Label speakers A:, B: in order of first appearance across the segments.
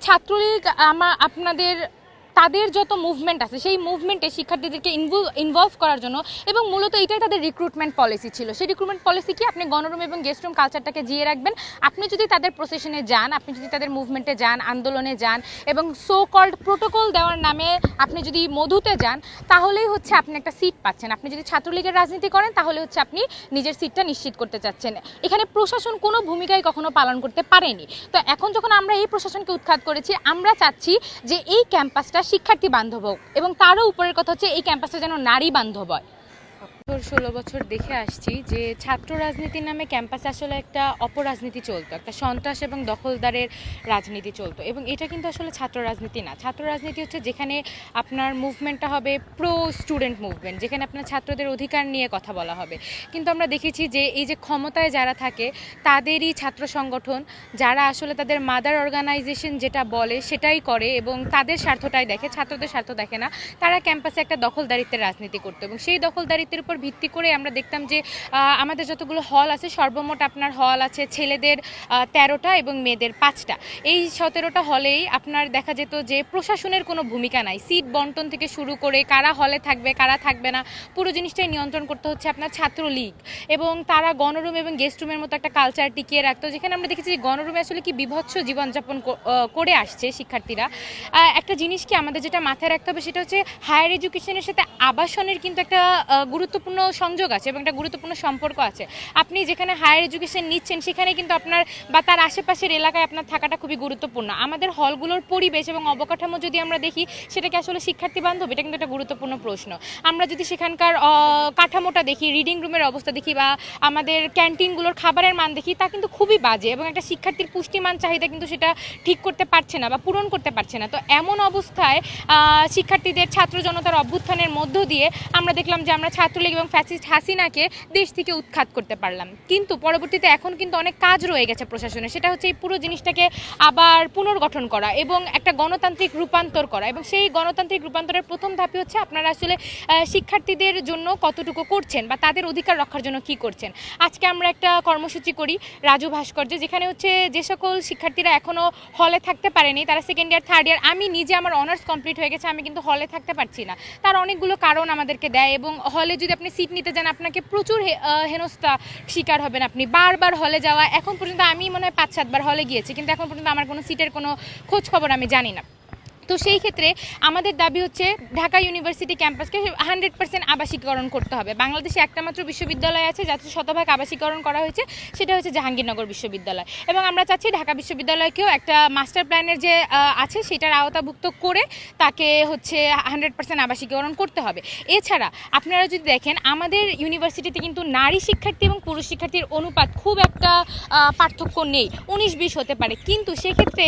A: ছাত্রলীগ আমার আপনাদের তাদের যত মুভমেন্ট আছে, সেই মুভমেন্টে শিক্ষার্থীদেরকে ইনভলভ করার জন্য এবং মূলত এটাই তাদের রিক্রুটমেন্ট পলিসি ছিল। সেই রিক্রুটমেন্ট পলিসি কি? আপনি গণরুম এবং গেস্ট রুম কালচারটাকে জিয়ে রাখবেন। আপনি যদি তাদের প্রসেশনে যান, আপনি যদি তাদের মুভমেন্টে যান, আন্দোলনে যান এবং সো কল্ড প্রোটোকল দেওয়ার নামে আপনি যদি মধুতে যান, তাহলেই হচ্ছে আপনি একটা সিট পাচ্ছেন। আপনি যদি ছাত্রলীগের রাজনীতি করেন, তাহলে হচ্ছে আপনি নিজের সিটটা নিশ্চিত করতে চাচ্ছেন। এখানে প্রশাসন কোনো ভূমিকাই কখনো পালন করতে পারেনি। তো এখন যখন আমরা এই প্রশাসনকে উৎখাত করেছি, আমরা চাচ্ছি যে এই ক্যাম্পাসটা শিক্ষার্থী বান্ধব হোক এবং তারও উপরের কথা হচ্ছে এই ক্যাম্পাসটা যেন নারী বান্ধব হয়। ষোলো বছর দেখে আসছি যে ছাত্র রাজনীতির নামে ক্যাম্পাসে আসলে একটা অপরাজনীতি চলতো, একটা সন্ত্রাস এবং দখলদারের রাজনীতি চলতো এবং এটা কিন্তু আসলে ছাত্র রাজনীতি না। ছাত্র রাজনীতি হচ্ছে যেখানে আপনার মুভমেন্টটা হবে প্রো স্টুডেন্ট মুভমেন্ট যেখানে আপনার ছাত্রদের অধিকার নিয়ে কথা বলা হবে। কিন্তু আমরা দেখেছি যে এই যে ক্ষমতায় যারা থাকে, তাদেরই ছাত্র সংগঠন, যারা আসলে তাদের মাদার অর্গানাইজেশন যেটা বলে সেটাই করে এবং তাদের স্বার্থটাই দেখে, ছাত্রদের স্বার্থ দেখে না, তারা ক্যাম্পাসে একটা দখলদারিত্বের রাজনীতি করতো এবং সেই দখলদারিত্বের উপর ভিত্তি করে আমরা দেখতাম যে আমাদের যতগুলো হল আছে সর্বমোট আপনার হল আছে ছেলেদের তেরোটা এবং মেয়েদের পাঁচটা। এই সতেরোটা হলেই আপনার দেখা যেত যে প্রশাসনের কোনো ভূমিকা নাই। সিট বন্টন থেকে শুরু করে কারা হলে থাকবে কারা থাকবে না পুরো জিনিসটাই নিয়ন্ত্রণ করতে হচ্ছে আপনার ছাত্রলীগ। এবং তারা গণরুম এবং গেস্ট রুমের মতো একটা কালচার টিকিয়ে রাখতো যেখানে আমরা দেখেছি যে গণরুমে আসলে কি বিভৎস জীবনযাপন করে আসছে শিক্ষার্থীরা। একটা জিনিস কি আমাদের যেটা মাথায় রাখতে হবে সেটা হচ্ছে হায়ার এডুকেশনের সাথে আবাসনের কিন্তু একটা আহ, গুরুত্বপূর্ণ সংযোগ আছে এবং একটা গুরুত্বপূর্ণ সম্পর্ক আছে। আপনি যেখানে হায়ার এডুকেশন নিচ্ছেন, সেখানে কিন্তু আপনার বা তার আশেপাশের এলাকায় আপনার থাকাটা খুবই গুরুত্বপূর্ণ। আমাদের হলগুলোর পরিবেশ এবং অবকাঠামো যদি আমরা দেখি, সেটাকে আসলে শিক্ষার্থী বান্ধব, এটা কিন্তু একটা গুরুত্বপূর্ণ প্রশ্ন। আমরা যদি সেখানকার কাঠামোটা দেখি রিডিং রুমের অবস্থা দেখি বা আমাদের ক্যান্টিনগুলোর খাবারের মান দেখি, তা কিন্তু খুবই বাজে এবং একটা শিক্ষার্থীর পুষ্টিমান চাহিদা কিন্তু সেটা ঠিক করতে পারছে না বা পূরণ করতে পারছে না। তো এমন অবস্থায় শিক্ষার্থীদের, ছাত্র জনতার অভ্যুত্থানের মধ্য দিয়ে আমরা দেখলাম যে আমরা ছাত্রলীগ এবং ফ্যাসিস্ট হাসিনাকে দেশ থেকে উৎখাত করতে পারলাম। কিন্তু পরবর্তীতে এখন কিন্তু অনেক কাজ রয়ে গেছে প্রশাসনে সেটা হচ্ছে এই পুরো জিনিসটাকে আবার পুনর্গঠন করা এবং একটা গণতান্ত্রিক রূপান্তর করা। এবং সেই গণতান্ত্রিক রূপান্তরের প্রথম ধাপই হচ্ছে আপনারা আসলে শিক্ষার্থীদের জন্য কতটুকু করছেন বা তাদের অধিকার রক্ষার জন্য কি করছেন। আজকে আমরা একটা কর্মসূচি করি রাজু ভাস্কর্য, যেখানে হচ্ছে যে সকল শিক্ষার্থীরা এখনও হলে থাকতে পারেনি, তারা সেকেন্ড ইয়ার থার্ড ইয়ার আমি নিজে আমার অনার্স কমপ্লিট হয়ে গেছে, আমি কিন্তু হলে থাকতে পারছি না। তার অনেকগুলো কারণ আমাদেরকে দেয় এবং হলে যদি আপনি সিট নিতে যান, আপনাকে প্রচুর হেনস্থা শিকার হবেন আপনি। বারবার হলে যাওয়া, এখন পর্যন্ত আমি মনে হয় পাঁচ সাতবার হলে গিয়েছি, কিন্তু এখন পর্যন্ত আমার কোনো সিটের কোনো খোঁজ খবর আমি জানি না। তো সেই ক্ষেত্রে আমাদের দাবি হচ্ছে ঢাকা ইউনিভার্সিটি ক্যাম্পাসকে হান্ড্রেড পার্সেন্ট আবাসিকরণ করতে হবে। বাংলাদেশে একটা মাত্র বিশ্ববিদ্যালয় আছে, যাতে শতভাগ আবাসিকরণ করা হয়েছে, সেটা হচ্ছে জাহাঙ্গীরনগর বিশ্ববিদ্যালয়। এবং আমরা চাচ্ছি ঢাকা বিশ্ববিদ্যালয়কেও একটা মাস্টার প্ল্যানের যে আছে, সেটার আওতাভুক্ত করে তাকে হচ্ছে হান্ড্রেড পার্সেন্ট আবাসিকরণ করতে হবে। এছাড়া আপনারা যদি দেখেন, আমাদের ইউনিভার্সিটিতে কিন্তু নারী শিক্ষার্থী এবং পুরুষ শিক্ষার্থীর অনুপাত খুব একটা পার্থক্য নেই, উনিশ বিশ হতে পারে। কিন্তু সেক্ষেত্রে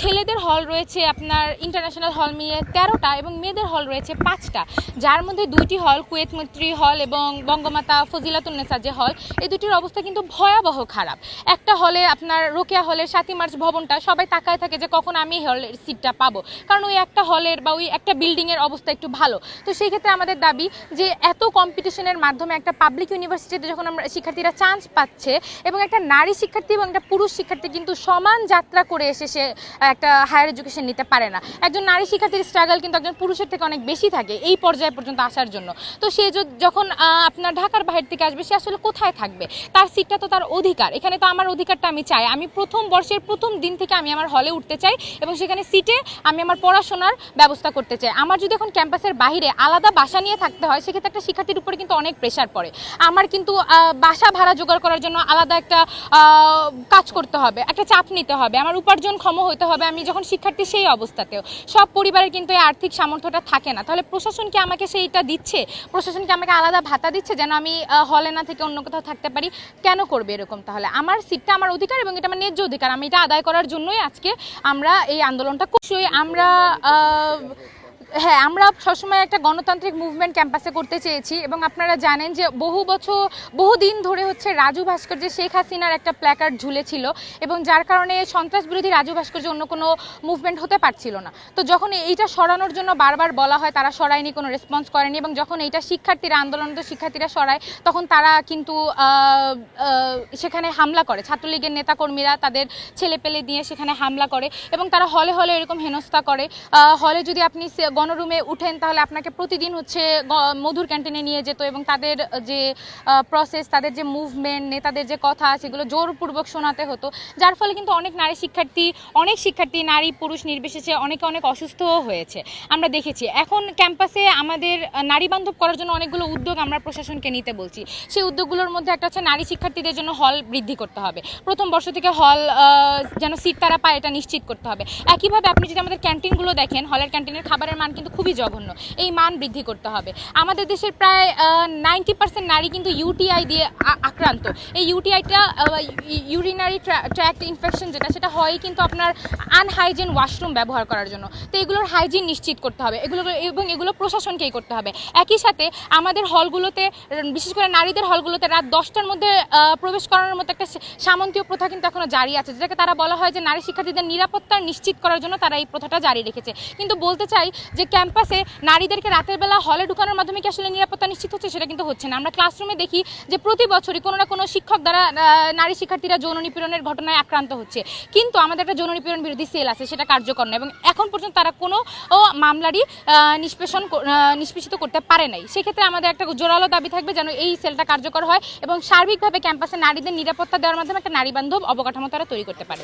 A: ছেলেদের হল রয়েছে আপনার ইন্টারন্যাশনাল হল মিলিয়ে তেরোটা এবং মেয়েদের হল রয়েছে পাঁচটা। যার মধ্যে দুইটি হল কুয়েত মৈত্রী হল এবং বঙ্গমাতা ফজিলাতুন্নেসা যে হল, এই দুটির অবস্থা কিন্তু ভয়াবহ খারাপ। একটা হলে আপনার রোকেয়া হলের সাতই মার্চ ভবনটা, সবাই তাকায় থাকে যে কখন আমি হলের সিটটা পাবো। কারণ ওই একটা হলের বা ওই একটা বিল্ডিংয়ের অবস্থা একটু ভালো। তো সেই ক্ষেত্রে আমাদের দাবি যে এত কম্পিটিশনের মাধ্যমে একটা পাবলিক ইউনিভার্সিটিতে যখন আমরা শিক্ষার্থীরা চান্স পাচ্ছে এবং একটা নারী শিক্ষার্থী এবং একটা পুরুষ শিক্ষার্থী কিন্তু সমান যাত্রা করে এসে সে একটা হায়ার এডুকেশন নিতে পারে না। একজন নারী শিক্ষার্থীর স্ট্রাগল কিন্তু একজন পুরুষের থেকে অনেক বেশি থাকে এই পর্যায়ে পর্যন্ত আসার জন্য। তো সে যখন আপনার ঢাকার বাইরে থেকে আসবে, সে আসলে কোথায় থাকবে? তার সিটটা তো তার অধিকার। এখানে তো আমার অধিকারটা আমি চাই। আমি প্রথম বর্ষের প্রথম দিন থেকে আমি আমার হলে উঠতে চাই এবং সেখানে সিটে আমি আমার পড়াশোনার ব্যবস্থা করতে চাই। আমার যদি এখন ক্যাম্পাসের বাইরে আলাদা বাসা নিয়ে থাকতে হয়, সেক্ষেত্রে একটা শিক্ষার্থীর উপরে কিন্তু অনেক প্রেশার পড়ে। আমার কিন্তু বাসা ভাড়া জোগাড় করার জন্য আলাদা একটা কাজ করতে হবে, একটা চাপ নিতে হবে। আমার উপার্জন ক্ষম হতে হবে আমি যখন শিক্ষার্থী সেই অবস্থাতেও। সব পরিবারের কিন্তু এই আর্থিক সামর্থ্যটা থাকে না। তাহলে প্রশাসন কি আমাকে সেইটা দিচ্ছে? প্রশাসন কি আমাকে আলাদা ভাতা দিচ্ছে যেন আমি হলে না থেকে অন্য কোথাও থাকতে পারি? কেন করবে এরকম তাহলে? আমার সিটটা আমার অধিকার এবং এটা আমার ন্যায্য অধিকার। আমি এটা আদায় করার জন্যই আজকে আমরা এই আন্দোলনটা করছি আমরা হ্যাঁ আমরা সবসময় একটা গণতান্ত্রিক মুভমেন্ট ক্যাম্পাসে করতে চেয়েছি এবং আপনারা জানেন যে বহু বছর, বহু দিন ধরে হচ্ছে রাজু ভাস্কর্য শেখ হাসিনার একটা প্ল্যাকার্ড ঝুলেছিল এবং যার কারণে সন্ত্রাস বিরোধী রাজু ভাস্কর্য অন্য কোনো মুভমেন্ট হতে পারছিল না। তো যখন এইটা সরানোর জন্য বারবার বলা হয়, তারা সরায়নি, কোনো রেসপন্স করেনি এবং যখন এইটা শিক্ষার্থীরা আন্দোলনরত শিক্ষার্থীরা সরায়, তখন তারা কিন্তু সেখানে হামলা করে। ছাত্রলীগের নেতাকর্মীরা তাদের ছেলে পেলে দিয়ে সেখানে হামলা করে এবং তারা হলে হলে এরকম হেনস্থা করে। হলে যদি আপনি গণরুমে উঠেন, তাহলে আপনাকে প্রতিদিন হচ্ছে মধুর ক্যান্টিনে নিয়ে যেত এবং তাদের যে প্রসেস তাদের যে মুভমেন্ট নেতাদের যে কথা সেগুলো জোরপূর্বক শোনাতে হতো। যার ফলে কিন্তু অনেক নারী শিক্ষার্থী, অনেক শিক্ষার্থী, নারী, পুরুষ নির্বিশেষে অনেকে অনেক অসুস্থও হয়েছে। আমরা দেখেছি, এখন ক্যাম্পাসে আমাদের নারী বান্ধব করার জন্য অনেকগুলো উদ্যোগ আমরা প্রশাসনকে নিতে বলছি। সেই উদ্যোগগুলোর মধ্যে একটা হচ্ছে নারী শিক্ষার্থীদের জন্য হল বৃদ্ধি করতে হবে। প্রথম বর্ষ থেকে হল যেন সিট তারা পায়, এটা নিশ্চিত করতে হবে। একইভাবে আপনি যদি আমাদের ক্যান্টিনগুলো দেখেন হলের ক্যান্টিনের খাবারের কিন্তু খুবই জঘন্য। এই মান বৃদ্ধি করতে হবে। আমাদের দেশের প্রায় নাইনটি পার্সেন্ট নারী কিন্তু ইউটিআই দিয়ে আক্রান্ত। এই ইউটিআইটা ইউরিনারি ট্র্যাক্ট ইনফেকশন যেটা, সেটা হয় কিন্তু আপনার আনহাইজিন ওয়াশরুম ব্যবহার করার জন্য। তো এগুলোর হাইজিন নিশ্চিত করতে হবে। এগুলো, এবং এগুলো প্রশাসনকেই করতে হবে। একই সাথে আমাদের হলগুলোতে, বিশেষ করে নারীদের হলগুলোতে রাত দশটার মধ্যে প্রবেশ করানোর মতো একটা সামন্তীয় প্রথা কিন্তু এখনও জারি আছে। যেটাকে তারা বলা হয় যে নারী শিক্ষার্থীদের নিরাপত্তা নিশ্চিত করার জন্য তারা এই প্রথাটা জারি রেখেছে। কিন্তু বলতে চাই যে ক্যাম্পাসে নারীদেরকে রাতের বেলা হলে ঢুকানোর মাধ্যমে কি আসলে নিরাপত্তা নিশ্চিত হচ্ছে সেটা কিন্তু হচ্ছে না। আমরা ক্লাসরুমে দেখি যে প্রতি বছরই কোনো না কোনো শিক্ষক দ্বারা নারী শিক্ষার্থীরা যৌন নিপীড়নের ঘটনায় আক্রান্ত হচ্ছে। কিন্তু আমাদের একটা যৌন নিপীড়ন বিরোধী সেল আছে, সেটা কার্যকর না এবং এখন পর্যন্ত তারা কোনো মামলারই নিষ্পেষণ নিষ্পেষিত করতে পারে নাই। সেক্ষেত্রে আমাদের একটা জোরালো দাবি থাকবে যেন এই সেলটা কার্যকর হয় এবং সার্বিকভাবে ক্যাম্পাসে নারীদের নিরাপত্তা দেওয়ার মাধ্যমে একটা নারী বান্ধব অবকাঠামো তারা তৈরি করতে পারে।